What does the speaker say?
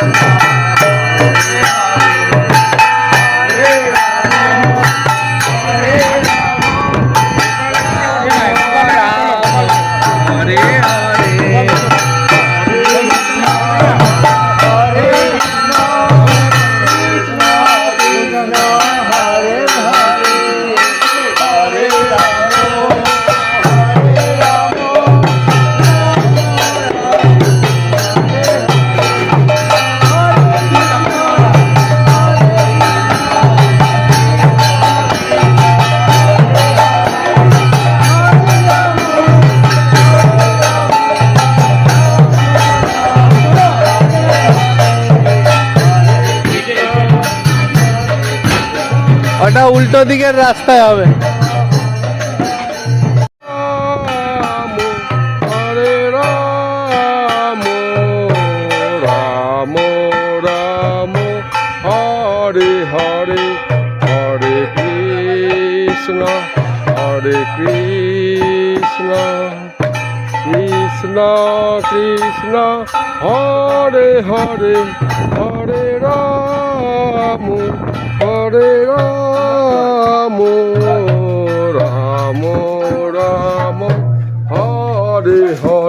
Thank you. ওটা উল্টো দিকের রাস্তায় হবে। রাম হরে রাম রাম রাম হরে হরে হরে কৃষ্ণ হরে